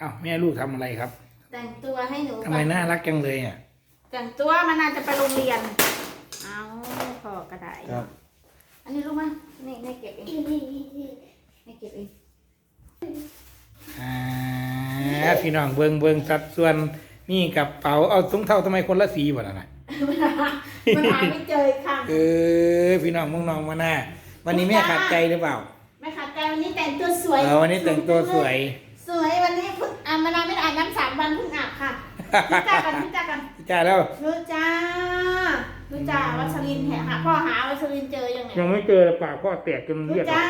อ้าวแม่ลูกทำอะไรครับ แต่งตัวให้หนูทำไมน่ารักจังเลยอะแต่งตัวมันน่าจะไปโรงเรียน เอาพอกระไดาษครับ อันนี้รู้ไหมนี่นี่เก็บเองนี่เก็บเองอ่าพี่น้องเบิงเบิงสัดส่วนนี่กระเป๋าเอาถุงเท้าทำไมคนละสีวะน่ะนะมันหามันหาไม่เจอค่ะเออพี่น้องมึงน้องมาหน้าวันนี้แม่ขัดใจหรือเปล่าไม่ขัดใจวันนี้แต่งตัวสวยเออวันนี้แต่งตัวสวย สวยวันนี้เพิ่งอะมานานไม่ได้อาบน้ำสามวันเพิ่งอาบค่ะรู้จักกันรู้จักกันจ้าแล้ว รู้จ้ารู้จ้าวัชรินแหหาพ่อหาวัชรินเจอยังไงยังไม่เจอเลยปากพ่อแตกจนรู้เรียกจ้า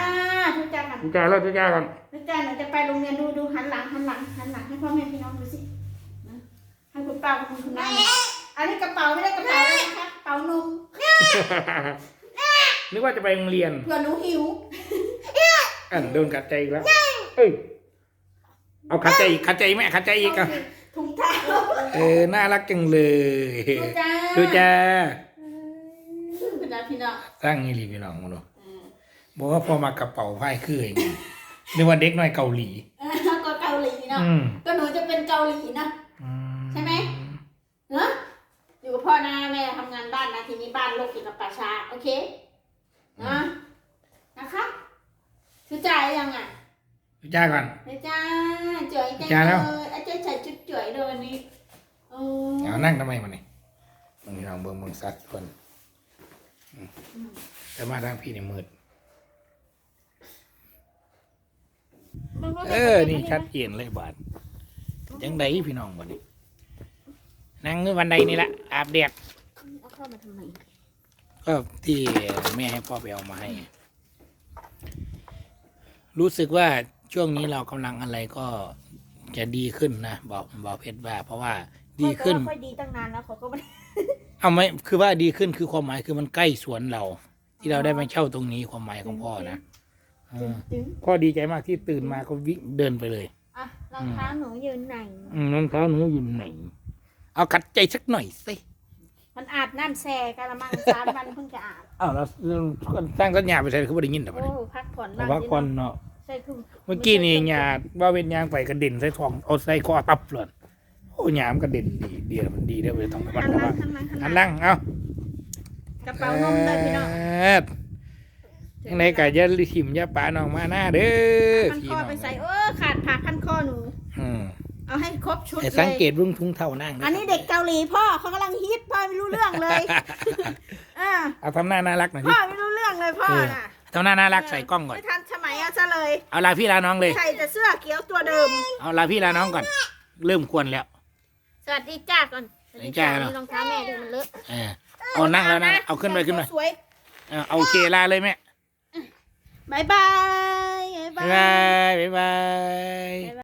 รู้จ้ากันจ้าแล้วจ้าก่อนรู้จ้าหนูจะไปโรงเรียนดูดูหันหลังหันหลังหันหลังให้พ่อแม่พี่น้องดูสินะให้คุณป้ากับคุณคุณน้าอันนี้กระเป๋าไม่ได้กระเป๋าเลยนะคะกระเป๋านมนึกว่าจะไปโรงเรียนเผื่อหนูหิว อันโดนขัดใจอีกแล้วเอ้ย เอาขัดใจอีกขัดใจอีกแม่ขัดใจอีกอะถุงเท้าเออน่ารักจังเลยดูจ้าดูจ้าคุณน้าพี่น้องสร้างนี่รีพี่น้องมาดูเออบอกว่าพอมากระเป๋าไพ่คืออย่างนี้นึกว่าเด็กน้อยเกาหลีเออก็เกาหลีเนาะอืมก็หนูจะเป็นเกาหลีนะอืใช่ไหมเนอะอยู่กับพ่อนะแม่ทำงานบ้านนะทีนี้บ้านโลกกินกับป่าช้าโอเคนะนะคะชื่อจ่ายยังอะดูจ้าก่อนเดี๋ยวจ้าจ่ อยจังจ้าแล้วเลยอาจารย์ใส่ชุดจ่อยเลยวันนี้เออเอานั่งทำไมมาเนี่ยมึงลองเบิ่งมึงสัดคนอืมแต่มาทางพี่เนี่ยมืดเออ นี่ชัดเจนเลยบาดจังไดพี่น้องวันนี้นั่งอยู่วันใดนี่ละอาบแดดเอาเข้ามาทำไมก็ที่แม่ให้พ่อไปเอามาให้ รู้สึกว่าช่วงนี้เรากำลังอะไรก็ จะดีขึ้นนะบอกบอกเพชรว่า เพราะว่าดีขึ้น ค่อยดีตั้งนานแล้วเขาก็ไม่ได้เอาไม่คือว่าดีขึ้นคือความหมายคือมันใกล้สวนเรา ที่เราได้มาเช่าตรงนี้ความหมายของพ่อนะอืมถึงพ่อดีใจมากที่ตื่นมาก็วิ่งเดินไปเลยอะรองเท้าหนูยืนไหนอืมรองเท้าหนูอยู่ไหน เอากัดใจสักหน่อยสิมันอาบน้ำแช่กะละมังสามวันเพิ่งจะอาบอ้าวแล้วสร้างสัญญาไปใส่เขาไม่ได้ยินหรอโอ้พักผ่อนแต่ว่าก่อนเนาะ ใช่คือเมื่อกี้นี่หยาว่าเว้นยางไปกระเด็นใส่ท้องเอาใส่คอตับเลยโอ้หยามนกระเด็นดีเดียวมันดีเด้อไปต้องระมัหัดนระหลัวังงหันหลังหันหอันลังลังเอากระเป๋านมเลยพี่น้องเอิ้นยังไงก็อย่าลิถิมอย่าปาน้องมาหน้าเด้อพันพี่คอน้องไปใส่เออขาดผ่าพันคอหนูอืมเอาให้ครบชุดแต่เลยสังเกตรุ่งทุงเท่านั่งอันนี้เด็กเกาหลีพ่อเขากำลังฮิตพ่อไม่รู้เรื่องเลยอ่าเอาทำหน้าน่ารักหน่อยพ่สิอไม่รู้เรื่องเลยพ่อน่ะทำหน้าน่ารักใส่กล้องก่อนไม่ทันสมัย เอาซะเลย เอาลาพี่ลาน้องเลยใส่แต่เสื้อเขียวตัวเดิม เอาลาพี่ลาน้องก่อน เริ่มควรแล้ว สวัสดีจ้าก่อนสวัสดีจ้าเนอะนี่รองเท้าแม่ดูมันเลอะเออเอานั่งแล้วนะเอาขึ้นไปขึ้นไปสวยเอาเอาโอเคลาเลยแม่บายบาย บ๊ายบาบ๊ายยบายบ๊ายบาย